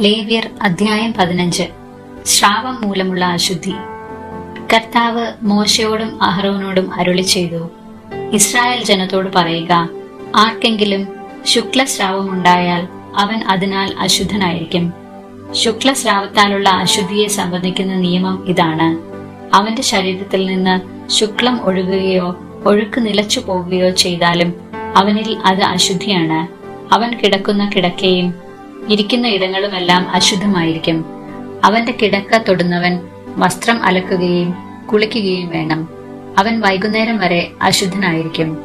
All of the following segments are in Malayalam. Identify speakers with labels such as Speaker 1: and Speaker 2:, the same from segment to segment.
Speaker 1: ലേവ്യർ അധ്യായം പതിനഞ്ച്. ശ്രാവം മൂലമുള്ള അശുദ്ധി. കർത്താവ് മോശയോടും അഹ്റോനോടും അരുളി ചെയ്തു. ഇസ്രായേൽ ജനത്തോട് പറയുക ആർക്കെങ്കിലും ശുക്ലസ്രാവം ഉണ്ടായാൽ അവൻ അതിനാൽ അശുദ്ധനായിരിക്കും. ശുക്ലസ്രാവത്താലുള്ള അശുദ്ധിയെ സംബന്ധിക്കുന്ന നിയമം ഇതാണ്. അവന്റെ ശരീരത്തിൽ നിന്ന് ശുക്ലം ഒഴുകുകയോ ഒഴുക്ക് നിലച്ചു പോവുകയോ ചെയ്താലും അവനിൽ അത് അശുദ്ധിയാണ്. അവൻ കിടക്കുന്ന കിടക്കയും ഇരിക്കുന്ന ഇടങ്ങളുമെല്ലാം അശുദ്ധമായിരിക്കും. അവന്റെ കിടക്ക തൊടുന്നവൻ വസ്ത്രം അലക്കുകയും കുളിക്കുകയും വേണം. അവൻ വൈകുന്നേരം വരെ അശുദ്ധനായിരിക്കും.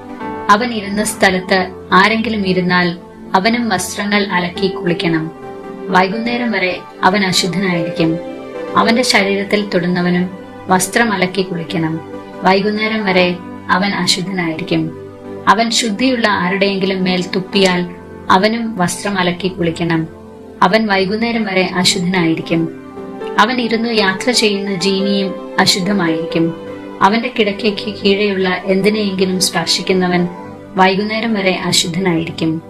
Speaker 1: അവൻ ഇരുന്ന സ്ഥലത്ത് ആരെങ്കിലും ഇരുന്നാൽ അവനും വസ്ത്രങ്ങൾ അലക്കി കുളിക്കണം. വൈകുന്നേരം വരെ അവൻ അശുദ്ധനായിരിക്കും. അവന്റെ ശരീരത്തിൽ തൊടുന്നവനും വസ്ത്രം അലക്കി കുളിക്കണം. വൈകുന്നേരം വരെ അവൻ അശുദ്ധനായിരിക്കും. അവൻ ശുദ്ധിയുള്ള ആരുടെയെങ്കിലും മേൽ തുപ്പിയാൽ അവനും വസ്ത്രം അലക്കി കുളിക്കണം. അവൻ വൈകുന്നേരം വരെ അശുദ്ധനായിരിക്കും. അവൻ ഇരുന്നു യാത്ര ചെയ്യുന്ന ജീനിയും അശുദ്ധമായിരിക്കും. അവന്റെ കിടക്കയ്ക്ക് കീഴെയുള്ള എന്തിനെയെങ്കിലും സ്പർശിക്കുന്നവൻ വൈകുന്നേരം വരെ അശുദ്ധനായിരിക്കും.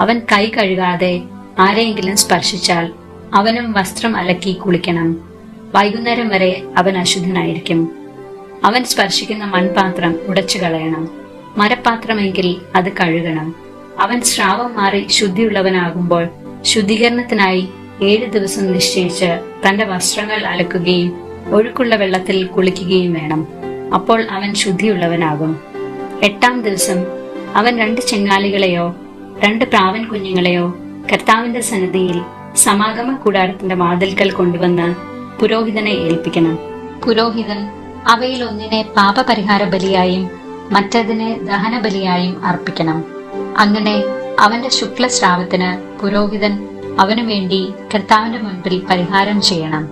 Speaker 1: അവൻ കൈ കഴുകാതെ ആരെയെങ്കിലും സ്പർശിച്ചാൽ അവനും വസ്ത്രം അലക്കി കുളിക്കണം. വൈകുന്നേരം വരെ അവൻ അശുദ്ധനായിരിക്കും. അവൻ സ്പർശിക്കുന്ന മൺപാത്രം ഉടച്ചു കളയണം. മരപ്പാത്രമെങ്കിൽ അത് കഴുകണം. അവൻ സ്രാവം മാറി ശുദ്ധിയുള്ളവനാകുമ്പോൾ ശുദ്ധീകരണത്തിനായി ഏഴ് ദിവസം നിശ്ചയിച്ച് തന്റെ വസ്ത്രങ്ങൾ അലക്കുകയും ഒഴുക്കുള്ള വെള്ളത്തിൽ കുളിക്കുകയും വേണം. അപ്പോൾ അവൻ ശുദ്ധിയുള്ളവനാകും. എട്ടാം ദിവസം അവൻ രണ്ട് ചെങ്ങാലികളെയോ രണ്ട് പ്രാവൻ കുഞ്ഞുങ്ങളെയോ കർത്താവിന്റെ സന്നിധിയിൽ സമാഗമ കൂടാരത്തിന്റെ വാതിൽക്കൽ കൊണ്ടുവന്ന് പുരോഹിതനെ ഏൽപ്പിക്കണം. പുരോഹിതൻ അവയിൽ ഒന്നിനെ പാപപരിഹാര ബലിയായും മറ്റതിനെ ദഹന ബലിയായും അർപ്പിക്കണം. അങ്ങനെ അവന്റെ ശുക്ലസ്രാവത്തിന് പുരോഹിതൻ അവനു വേണ്ടി കർത്താവിന്റെ മുൻപിൽ പരിഹാരം ചെയ്യണം.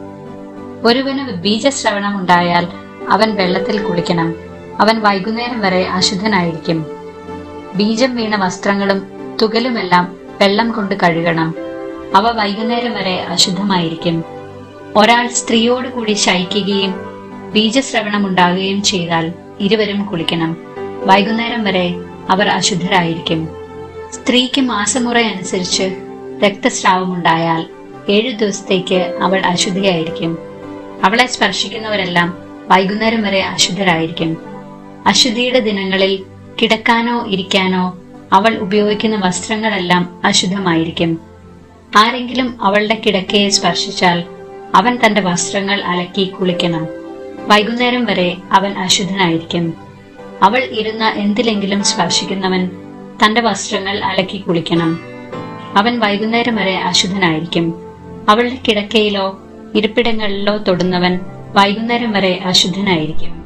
Speaker 1: ഒരുവന് ബീജശ്രവണം ഉണ്ടായാൽ അവൻ വെള്ളത്തിൽ കുളിക്കണം. അവൻ വൈകുന്നേരം വരെ അശുദ്ധനായിരിക്കും. ബീജം വീണ വസ്ത്രങ്ങളും തുകലുമെല്ലാം വെള്ളം കൊണ്ട് കഴുകണം. അവ വൈകുന്നേരം വരെ അശുദ്ധമായിരിക്കും. ഒരാൾ സ്ത്രീയോട് കൂടി ശയിക്കുകയും ബീജശ്രവണം ഉണ്ടാകുകയും ചെയ്താൽ ഇരുവരും കുളിക്കണം. വൈകുന്നേരം വരെ അവർ അശുദ്ധരായിരിക്കും. സ്ത്രീക്ക് മാസമുറ അനുസരിച്ച് രക്തസ്രാവമുണ്ടായാൽ ഏഴു ദിവസത്തേക്ക് അവൾ അശുദ്ധിയായിരിക്കും. അവളെ സ്പർശിക്കുന്നവരെല്ലാം വൈകുന്നേരം വരെ അശുദ്ധരായിരിക്കും. അശുദ്ധിയുടെ ദിനങ്ങളിൽ കിടക്കാനോ ഇരിക്കാനോ അവൾ ഉപയോഗിക്കുന്ന വസ്ത്രങ്ങളെല്ലാം അശുദ്ധമായിരിക്കും. ആരെങ്കിലും അവളുടെ കിടക്കയെ സ്പർശിച്ചാൽ അവൻ തന്റെ വസ്ത്രങ്ങൾ അലക്കി കുളിക്കണം. വൈകുന്നേരം വരെ അവൻ അശുദ്ധനായിരിക്കും. അവൾ ഇരുന്ന എന്തിലെങ്കിലും സ്പർശിക്കുന്നവൻ തന്റെ വസ്ത്രങ്ങൾ അലക്കി കുളിക്കണം. അവൻ വൈകുന്നേരം വരെ അശുദ്ധനായിരിക്കും. അവളുടെ കിടക്കയിലോ ഇരിപ്പിടങ്ങളിലോ തൊടുന്നവൻ വൈകുന്നേരം വരെ അശുദ്ധനായിരിക്കും.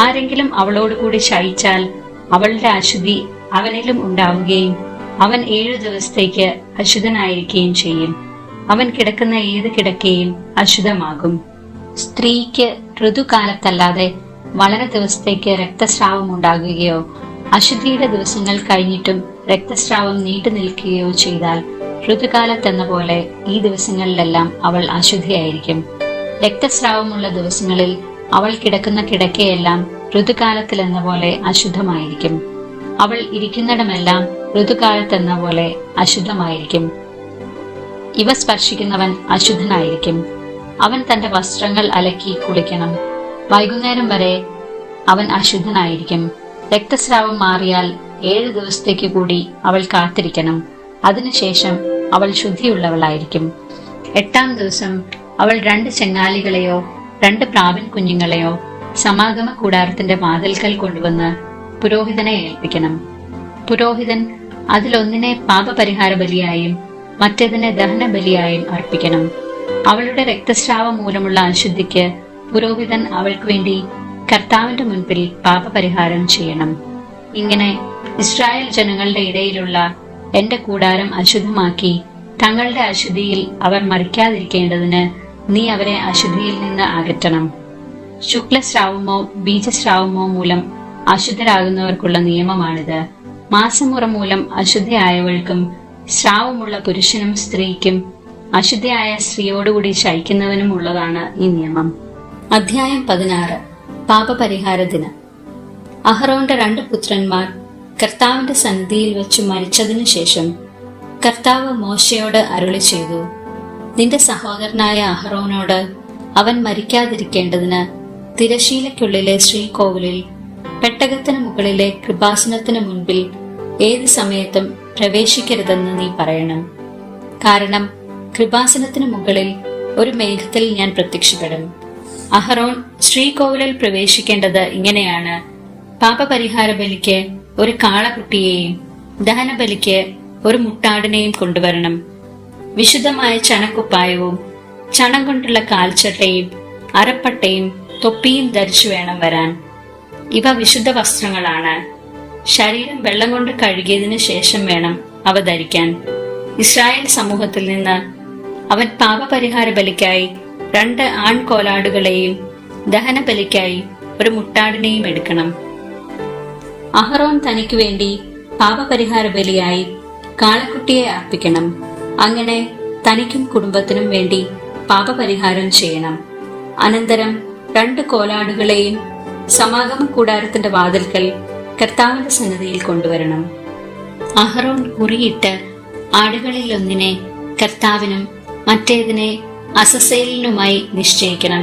Speaker 1: ആരെങ്കിലും അവളോടുകൂടി ശയിച്ചാൽ അവളുടെ അശുദ്ധി അവനിലും ഉണ്ടാവുകയും അവൻ ഏഴു ദിവസത്തേക്ക് അശുദ്ധനായിരിക്കുകയും ചെയ്യും. അവൻ കിടക്കുന്ന ഏത് കിടക്കയും അശുദ്ധമാകും. സ്ത്രീക്ക് ഋതുകാലത്തല്ലാതെ വളരെ ദിവസത്തേക്ക് രക്തസ്രാവം ഉണ്ടാകുകയോ അശുദ്ധിയുടെ ദിവസങ്ങൾ കഴിഞ്ഞിട്ടും രക്തസ്രാവം നീണ്ടു നിൽക്കുകയോ ചെയ്താൽ ഋതുകാലത്തെന്ന പോലെ ഈ ദിവസങ്ങളിലെല്ലാം അവൾ അശുദ്ധിയായിരിക്കും. രക്തസ്രാവമുള്ള ദിവസങ്ങളിൽ അവൾ കിടക്കുന്ന കിടക്കയെല്ലാം ഋതുകാലത്തിലെന്ന പോലെ അശുദ്ധമായിരിക്കും. അവൾ ഇരിക്കുന്നിടമെല്ലാം ഋതുകാലത്തെന്ന പോലെ അശുദ്ധമായിരിക്കും. ഇവ സ്പർശിക്കുന്നവൻ അശുദ്ധനായിരിക്കും. അവൻ തന്റെ വസ്ത്രങ്ങൾ അലക്കി കുളിക്കണം. വൈകുന്നേരം വരെ അവൻ അശുദ്ധനായിരിക്കും. രക്തസ്രാവം മാറിയാൽ ഏഴ് ദിവസത്തേക്ക് കൂടി അവൾ കാത്തിരിക്കണം. അതിനുശേഷം അവൾ ശുദ്ധിയുള്ളവളായിരിക്കും. എട്ടാം ദിവസം അവൾ രണ്ട് ചെങ്ങാലികളെയോ രണ്ട് പ്രാവിൻ കുഞ്ഞുങ്ങളെയോ സമാഗമ കൂടാരത്തിന്റെ വാതിൽക്കൽ കൊണ്ടുവന്ന് പുരോഹിതനെ ഏൽപ്പിക്കണം. പുരോഹിതൻ അതിലൊന്നിനെ പാപപരിഹാര ബലിയായും മറ്റേതിനെ ദഹന ബലിയായും അർപ്പിക്കണം. അവളുടെ രക്തസ്രാവം മൂലമുള്ള അശുദ്ധിക്ക് പുരോഹിതൻ അവൾക്ക് വേണ്ടി കർത്താവിന്റെ മുൻപിൽ പാപപരിഹാരം ചെയ്യണം. ഇങ്ങനെ ഇസ്രായേൽ ജനങ്ങളുടെ ഇടയിലുള്ള എന്റെ കൂടാരം അശുദ്ധമാക്കി തങ്ങളുടെ അശുദ്ധിയിൽ അവർ മറിക്കാതിരിക്കേണ്ടതിന് നീ അവരെ അശുദ്ധിയിൽ നിന്ന് അകറ്റണം. ശുക്ലസ്രാവമോ ബീജസ്രാവമോ മൂലം അശുദ്ധരാകുന്നവർക്കുള്ള നിയമമാണിത്. മാസമുറ മൂലം അശുദ്ധയായവൾക്കും സ്രാവമുള്ള പുരുഷനും സ്ത്രീക്കും അശുദ്ധയായ സ്ത്രീയോടുകൂടി ശയിക്കുന്നവനും ഉള്ളതാണ് ഈ നിയമം. അധ്യായം പതിനാറ്. പാപപരിഹാര ദിനം. അഹറോന്റെ രണ്ട് പുത്രന്മാർ കർത്താവിന്റെ സന്നിധിയിൽ വെച്ച് മരിച്ചതിനു ശേഷം കർത്താവ് മോശയോട് അരുളി ചെയ്തു നിന്റെ സഹോദരനായ അഹ്റോനോട് അവൻ മരിക്കാതിരിക്കേണ്ടതിന് തിരശീലയ്ക്കുള്ളിലെ ശ്രീകോവിലിൽ പെട്ടകത്തിന് മുകളിലെ കൃപാസനത്തിന് മുൻപിൽ ഏത് സമയത്തും പ്രവേശിക്കരുതെന്ന് നീ പറയണം. കാരണം കൃപാസനത്തിന് മുകളിൽ ഒരു മേഘത്തിൽ ഞാൻ പ്രത്യക്ഷപ്പെടും. അഹറോൻ ശ്രീകോവിലിൽ പ്രവേശിക്കേണ്ടത് ഇങ്ങനെയാണ്. പാപപരിഹാര ബലിക്ക് ഒരു കാളക്കുട്ടിയെയും ദഹനബലിക്ക് ഒരു മുട്ടാടിനെയും കൊണ്ടുവരണം. വിശുദ്ധമായ ചണക്കുപ്പായവും ചണം കൊണ്ടുള്ള കാൽച്ചട്ടയും അരപ്പട്ടയും തൊപ്പിയും ധരിച്ചു വേണം വരാൻ. ഇവ വിശുദ്ധ വസ്ത്രങ്ങളാണ്. ശരീരം വെള്ളം കൊണ്ട് കഴുകിയതിനു ശേഷം വേണം അവ ധരിക്കാൻ. ഇസ്രായേൽ സമൂഹത്തിൽ നിന്ന് അവൻ പാപപരിഹാര ബലിക്കായി രണ്ട് ആൺകോലാടുകളെയും ദഹനബലിക്കായി ഒരു മുട്ടാടിനെയും എടുക്കണം. അഹറോൻ തനിക്ക് വേണ്ടി പാപപരിഹാര ബലിയായി കാളക്കുട്ടിയെ അർപ്പിക്കണം. അങ്ങനെ തനിക്കും കുടുംബത്തിനും വേണ്ടി പാപപരിഹാരം ചെയ്യണം. അനന്തരം രണ്ട് കോലാടുകളെയും സമാഗമ കൂടാരത്തിന്റെ വാതിൽക്കൽ കർത്താവിന്റെ സന്നിധിയിൽ കൊണ്ടുവരണം. അഹറോൺ കുറിയിട്ട് ആടുകളിൽ ഒന്നിനെ കർത്താവിനും മറ്റേതിനെ അസസേലിനുമായി നിശ്ചയിക്കണം.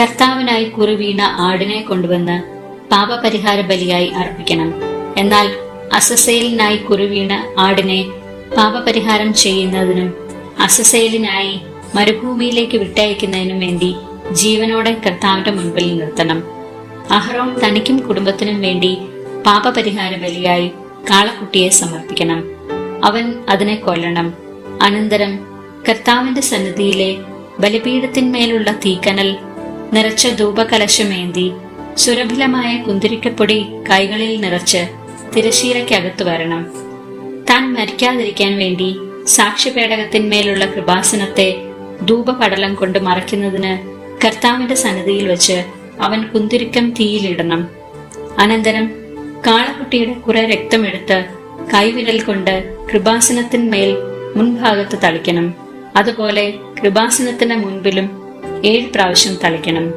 Speaker 1: കർത്താവിനായി കുറിവീണ ആടിനെ കൊണ്ടുവന്ന് പാപപരിഹാര ബലിയായി അർപ്പിക്കണം. എന്നാൽ അസസേലിനായി കുറിവീണ ആടിനെ പാപപരിഹാരം ചെയ്യുന്നതിനും അസസേലിനായി മരുഭൂമിയിലേക്ക് വിട്ടയക്കുന്നതിനും വേണ്ടി ജീവനോടെ കർത്താവിന്റെ മുൻപിൽ നിർത്തണം. അഹ്റോൺ തനിക്കും കുടുംബത്തിനും വേണ്ടി പാപപരിഹാര ബലിയായി കാളക്കുട്ടിയെ സമർപ്പിക്കണം. അവൻ അതിനെ കൊല്ലണം. അനന്തരം കർത്താവിന്റെ സന്നിധിയിലെ ബലിപീഠത്തിന്മേലുള്ള തീക്കനൽ നിറച്ച ധൂപകലശമേന്തി സുരഭിലമായ കുന്തിരിക്കപ്പൊടി കൈകളിൽ നിറച്ച് തിരശീലയ്ക്കകത്തു വരണം. താൻ മരിക്കാതിരിക്കാൻ വേണ്ടി സാക്ഷിപേടകത്തിന്മേലുള്ള കൃപാസനത്തെ ധൂപപടലം കൊണ്ട് മറയ്ക്കുന്നതിന് കർത്താവിന്റെ സന്നിധിയിൽ വെച്ച് അവൻ കുന്തിരിക്കം തീയിലിടണം. അനന്തരം കാളക്കുട്ടിയുടെ കുറെ രക്തമെടുത്ത് കൈവിരൽ കൊണ്ട് കൃപാസനത്തിന്മേൽ മുൻഭാഗത്ത് തളിക്കണം. അതുപോലെ കൃപാസനത്തിന് മുൻപിലും ഏഴ് പ്രാവശ്യം തളിക്കണം.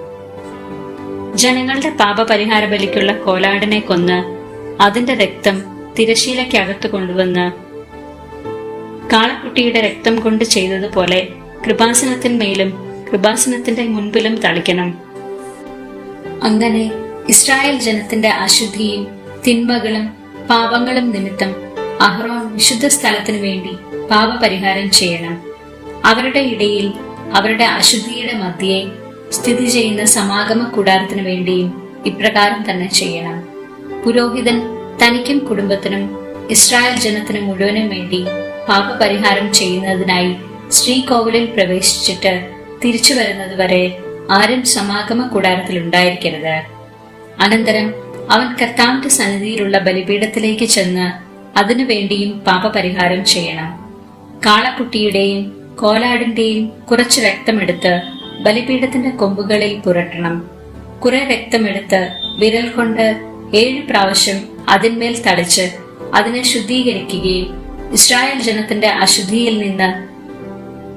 Speaker 1: ജനങ്ങളുടെ പാപപരിഹാര ബലിക്കുള്ള കോലാടിനെ കൊന്ന് അതിന്റെ രക്തം തിരശീലയ്ക്കകത്ത് കൊണ്ടുവന്ന് കാളക്കുട്ടിയുടെ രക്തം കൊണ്ട് ചെയ്തതുപോലെ കൃപാസനത്തിന്മേലും കൃപാസനത്തിന്റെ മുൻപിലും തളിക്കണം. അങ്ങനെ ഇസ്രായേൽ ജനത്തിന്റെ അശുദ്ധിയും തിന്മകളും പാപങ്ങളും നിമിത്തം അഹ്റോൺ വിശുദ്ധ സ്ഥലത്തിനു വേണ്ടി പാപപരിഹാരം ചെയ്യണം. അവരുടെ ഇടയിൽ അവരുടെ അശുദ്ധിയുടെ മധ്യേ സ്ഥിതി ചെയ്യുന്ന സമാഗമ കൂടാരത്തിനു വേണ്ടിയും ഇപ്രകാരം തന്നെ ചെയ്യണം. പുരോഹിതൻ തനിക്കും കുടുംബത്തിനും ഇസ്രായേൽ ജനത്തിന് മുഴുവനും വേണ്ടി പാപപരിഹാരം ചെയ്യുന്നതിനായി ശ്രീകോവിലിൽ പ്രവേശിച്ചിട്ട് തിരിച്ചു വരുന്നതുവരെ ആരും സമാഗമ കൂടാരത്തിൽ ഉണ്ടായിരിക്കരുത്. അനന്തരം അവൻ കർത്താവിന്റെ സന്നിധിയിലുള്ള ബലിപീഠത്തിലേക്ക് ചെന്ന് അതിനുവേണ്ടിയും പാപപരിഹാരം ചെയ്യണം. കാളക്കുട്ടിയുടെയും കോലാടിന്റെയും കുറച്ച് രക്തമെടുത്ത് ബലിപീഠത്തിന്റെ കൊമ്പുകളിൽ പുരട്ടണം. കുറെ രക്തമെടുത്ത് വിരൽ കൊണ്ട് ഏഴ് പ്രാവശ്യം അതിന്മേൽ തളിച്ച് അതിനെ ശുദ്ധീകരിക്കുകയും ഇസ്രായേൽ ജനത്തിന്റെ അശുദ്ധിയിൽ നിന്ന്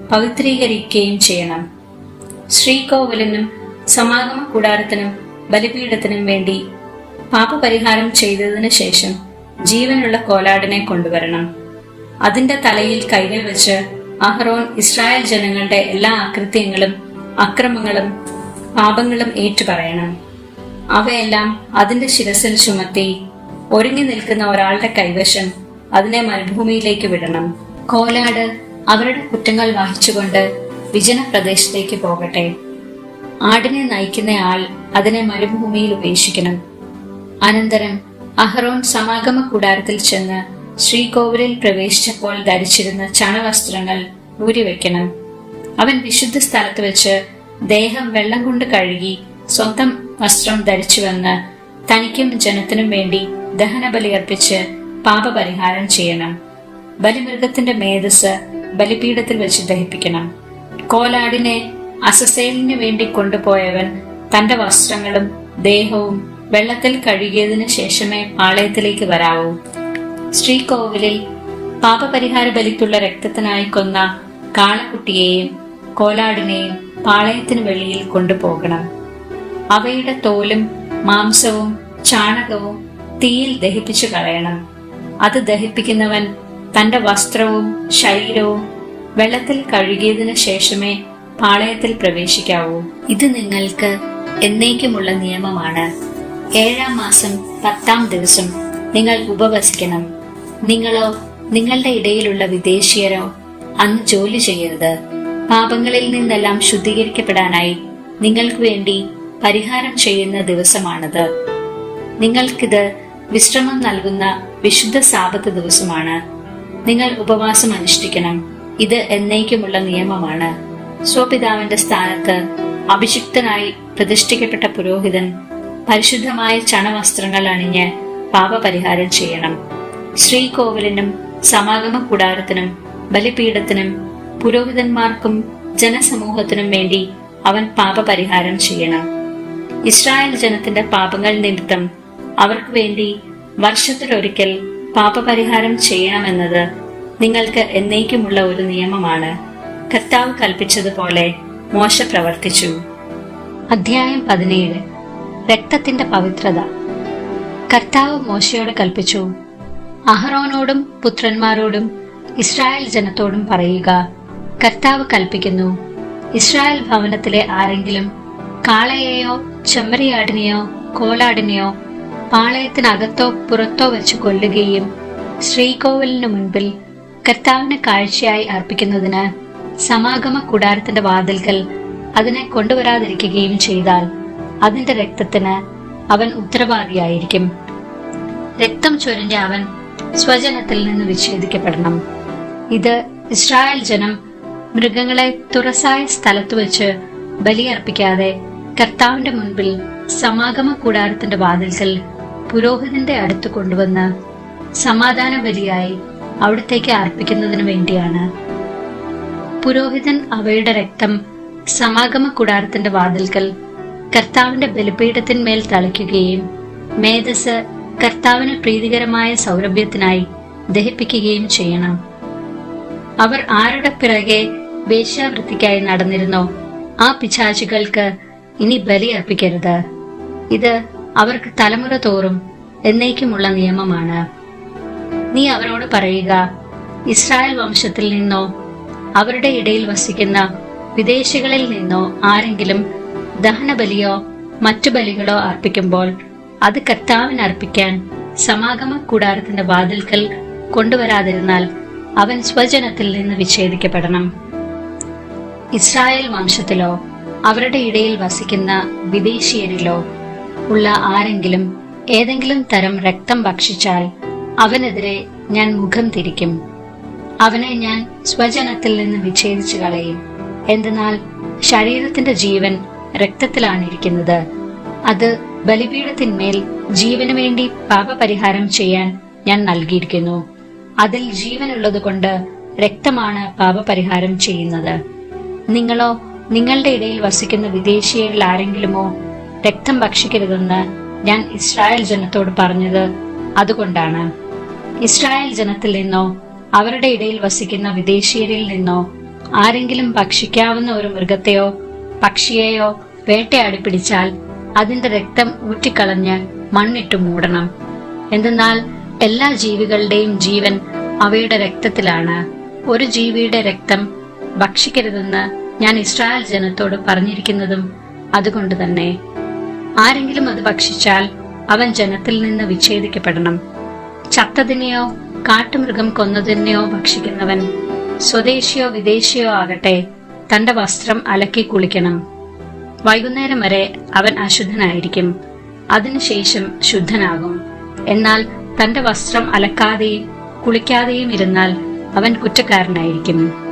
Speaker 1: പവിത്രീകരിക്കുകയും ചെയ്യണം. ശ്രീകോവിലിനും സമാഗമ കൂടാരത്തിനും ബലിപീഠത്തിനും വേണ്ടി പാപപരിഹാരം ചെയ്തതിനു ശേഷം ജീവനുള്ള കോലാടിനെ കൊണ്ടുവരണം. അതിന്റെ തലയിൽ കൈകൾ വെച്ച് അഹ്റോൻ ഇസ്രായേൽ ജനങ്ങളുടെ എല്ലാ അകൃത്യങ്ങളും അക്രമങ്ങളും പാപങ്ങളും ഏറ്റുപറയണം. അവയെല്ലാം അതിന്റെ ശിരസിൽ ചുമത്തി ഒരുങ്ങി നിൽക്കുന്ന ഒരാളുടെ കൈവശം അതിനെ മരുഭൂമിയിലേക്ക് വിടണം. കോലാട് അവരുടെ കുറ്റങ്ങൾ വഹിച്ചുകൊണ്ട് വിജന പ്രദേശത്തേക്ക് പോകട്ടെ. ആടിനെ നയിക്കുന്ന ആൾ അതിനെ മരുഭൂമിയിൽ ഉപേക്ഷിക്കണം. അനന്തരം അഹ്റോൻ സമാഗമ കൂടാരത്തിൽ ചെന്ന് ശ്രീകോവിലിൽ പ്രവേശിച്ചപ്പോൾ ധരിച്ചിരുന്ന ചണവസ്ത്രങ്ങൾ ഊരിവെക്കണം അവൻ വിശുദ്ധ സ്ഥലത്ത് വെച്ച് ദേഹം വെള്ളം കൊണ്ട് കഴുകി സ്വന്തം വസ്ത്രം ധരിച്ചു വന്ന് തനിക്കും ജനത്തിനും വേണ്ടി ദഹനബലി അർപ്പിച്ച് പാപപരിഹാരം ചെയ്യണം. ബലിമൃഗത്തിന്റെ മേധസ് ബലിപീഠത്തിൽ വെച്ച് ദഹിപ്പിക്കണം. കോലാടിനെ അസസേലിന് വേണ്ടി കൊണ്ടുപോയവൻ തന്റെ വസ്ത്രങ്ങളും ദേഹവും വെള്ളത്തിൽ കഴുകിയതിനു ശേഷമേ പാളയത്തിലേക്ക് വരാവൂ. ശ്രീകോവിലിൽ പാപപരിഹാര ബലിക്കുള്ള രക്തത്തിനായി കൊന്ന കാളക്കുട്ടിയെയും കോലാടിനെയും പാളയത്തിന് വെളിയിൽ കൊണ്ടുപോകണം. അവയുടെ തോലും മാംസവും ചാണകവും തീയിൽ ദഹിപ്പിച്ചു കളയണം. അത് ദഹിപ്പിക്കുന്നവൻ തന്റെ വസ്ത്രവും ശരീരവും വെള്ളത്തിൽ കഴുകിയതിനു ശേഷമേ പാളയത്തിൽ പ്രവേശിക്കാവൂ. ഇത് നിങ്ങൾക്ക് എന്നേക്കുമുള്ള നിയമമാണ്. ഏഴാം മാസം പത്താം ദിവസം നിങ്ങൾ ഉപവസിക്കണം. നിങ്ങളോ നിങ്ങളുടെ ഇടയിലുള്ള വിദേശീയരോ അന്ന് ജോലി ചെയ്യരുത്. പാപങ്ങളിൽ നിന്നെല്ലാം ശുദ്ധീകരിക്കപ്പെടാനായി നിങ്ങൾക്ക് വേണ്ടി പരിഹാരം ചെയ്യുന്ന ദിവസമാണത്. നിങ്ങൾക്കിത് വിശ്രമം നൽകുന്ന വിശുദ്ധ സാപത്ത് ദിവസമാണ്. നിങ്ങൾ ഉപവാസം അനുഷ്ഠിക്കണം. ഇത് എന്നേക്കുമുള്ള നിയമമാണ്. സ്വപിതാവിന്റെ സ്ഥാനത്ത് അഭിഷിക്തനായി പ്രതിഷ്ഠിക്കപ്പെട്ട പുരോഹിതൻ പരിശുദ്ധമായ ചണവസ്ത്രങ്ങൾ അണിഞ്ഞ് പാപപരിഹാരം ചെയ്യണം. ശ്രീകോവിലിനും സമാഗമ കൂടാരത്തിനും ബലിപീഠത്തിനും പുരോഹിതന്മാർക്കും ജനസമൂഹത്തിനും വേണ്ടി അവൻ പാപപരിഹാരം ചെയ്യണം. ഇസ്രായേൽ ജനത്തിന്റെ പാപങ്ങൾ നിമിത്തം അവർക്ക് വേണ്ടി വർഷത്തിലൊരിക്കൽ പാപപരിഹാരം ചെയ്യണമെന്നത് നിങ്ങൾക്ക് എന്നേക്കുമുള്ള ഒരു നിയമമാണ്. കർത്താവ് കൽപ്പിച്ചതുപോലെ മോശ പ്രവർത്തിച്ചു. അധ്യായം പതിനേഴ്. രക്തത്തിന്റെ പവിത്രത. കർത്താവ് മോശയോട് കൽപ്പിച്ചു അഹറോനോടും പുത്രന്മാരോടും ഇസ്രായേൽ ജനത്തോടും പറയുക കർത്താവ് കൽപ്പിക്കുന്നു ഇസ്രായേൽ ഭവനത്തിലെ ആരെങ്കിലും കാളയെയോ ചെമ്മരിയാടിനെയോ കോലാടിനെയോ പാളയത്തിനകത്തോ പുറത്തോ വെച്ച് കൊല്ലുകയും ശ്രീകോവിലിനു മുൻപിൽ കർത്താവിന് കാഴ്ചയായി അർപ്പിക്കുന്നതിന് സമാഗമ കൂടാരത്തിന്റെ വാതിൽക്കൽ അതിനെ കൊണ്ടുവരാതിരിക്കുകയും ചെയ്താൽ അതിന്റെ രക്തത്തിന് അവൻ ഉത്തരവാദിയായിരിക്കും. രക്തം ചൊരിഞ്ഞ അവൻ സ്വജനത്തിൽ നിന്ന് വിച്ഛേദിക്കപ്പെടണം ഇത് ഇസ്രായേൽ ജനം മൃഗങ്ങളെ തുറസായ സ്ഥലത്ത് വെച്ച് ബലിയർപ്പിക്കാതെ കർത്താവിന്റെ മുൻപിൽ സമാഗമ കൂടാരത്തിന്റെ വാതിൽക്കൽ പുരോഹിതന്റെ അടുത്ത് കൊണ്ടുവന്ന് സമാധാന ബലിയായി അവിടത്തേക്ക് അർപ്പിക്കുന്നതിന് വേണ്ടിയാണ്. പുരോഹിതൻ അവയുടെ രക്തം സമാഗമ കൂടാരത്തിന്റെ വാതിൽക്കൽ കർത്താവിന്റെ ബലിപീഠത്തിന്മേൽ തളിക്കുകയും മേധസ് കർത്താവിന് പ്രീതികരമായ സൗരഭ്യത്തിനായി ദഹിപ്പിക്കുകയും ചെയ്യണം. അവർ ആരുടെ പിറകെ വേശ്യാവൃത്തിക്കായി നടന്നിരുന്നോ ആ പിശാചികൾക്ക് ഇനി ബലി അർപ്പിക്കരുത്. ഇത് അവർക്ക് തലമുറ തോറും എന്നേക്കുമുള്ള നിയമമാണ്. നീ അവരോട് പറയുക ഇസ്രായേൽ വംശത്തിൽ നിന്നോ അവരുടെ ഇടയിൽ വസിക്കുന്ന വിദേശികളിൽ നിന്നോ ആരെങ്കിലും ദഹനബലിയോ മറ്റു ബലികളോ അർപ്പിക്കുമ്പോൾ അത് കർത്താവിന് അർപ്പിക്കാൻ സമാഗമ കൂടാരത്തിന്റെ വാതിൽക്കൽ കൊണ്ടുവരാതിരുന്നാൽ അവൻ സ്വജനത്തിൽ നിന്ന് വിച്ഛേദിക്കപ്പെടണം. ഇസ്രായേൽ വംശത്തിലോ അവരുടെ ഇടയിൽ വസിക്കുന്ന വിദേശീയരിലോ ഉള്ള ആരെങ്കിലും ഏതെങ്കിലും തരം രക്തം ഭക്ഷിച്ചാൽ അവനെതിരെ ഞാൻ മുഖം തിരിക്കും. അവനെ ഞാൻ സ്വജനത്തിൽ നിന്ന് വിച്ഛേദിച്ചു കളയും. എന്തെന്നാൽ ശരീരത്തിന്റെ ജീവൻ രക്തത്തിലാണിരിക്കുന്നത്. അത് ബലിപീഠത്തിന്മേൽ ജീവന് വേണ്ടി പാപപരിഹാരം ചെയ്യാൻ ഞാൻ നൽകിയിരിക്കുന്നു. അതിൽ ജീവനുള്ളത് കൊണ്ട് രക്തമാണ് പാപപരിഹാരം ചെയ്യുന്നത്. നിങ്ങളോ നിങ്ങളുടെ ഇടയിൽ വസിക്കുന്ന വിദേശീയരിൽ ആരെങ്കിലുമോ രക്തം ഭക്ഷിക്കരുതെന്ന് ഞാൻ ഇസ്രായേൽ ജനത്തോട് പറഞ്ഞത് അതുകൊണ്ടാണ്. ഇസ്രായേൽ ജനത്തിൽ നിന്നോ അവരുടെ ഇടയിൽ വസിക്കുന്ന വിദേശീയരിൽ നിന്നോ ആരെങ്കിലും ഭക്ഷിക്കാവുന്ന ഒരു മൃഗത്തെയോ പക്ഷിയെയോ വേട്ടയാടി പിടിച്ചാൽ അതിന്റെ രക്തം ഊറ്റിക്കളഞ്ഞ് മണ്ണിട്ട് മൂടണം. എന്തെന്നാൽ എല്ലാ ജീവികളുടെയും ജീവൻ അവയുടെ രക്തത്തിലാണ്. ഒരു ജീവിയുടെ രക്തം ഭക്ഷിക്കരുതെന്ന് ഞാൻ ഇസ്രായേൽ ജനത്തോട് പറഞ്ഞിരിക്കുന്നതും അതുകൊണ്ട് തന്നെ. ആരെങ്കിലും അത് ഭക്ഷിച്ചാൽ അവൻ ജനത്തിൽ നിന്ന് വിച്ഛേദിക്കപ്പെടണം. ചത്തതിനെയോ കാട്ടുമൃഗം കൊന്നതിനെയോ ഭക്ഷിക്കുന്നവൻ സ്വദേശിയോ വിദേശിയോ ആകട്ടെ തന്റെ വസ്ത്രം അലക്കി കുളിക്കണം. വൈകുന്നേരം വരെ അവൻ അശുദ്ധനായിരിക്കും. അതിനുശേഷം ശുദ്ധനാകും. എന്നാൽ തന്റെ വസ്ത്രം അലക്കാതെയും കുളിക്കാതെയും ഇരുന്നാൽ അവൻ കുറ്റക്കാരനായിരിക്കും.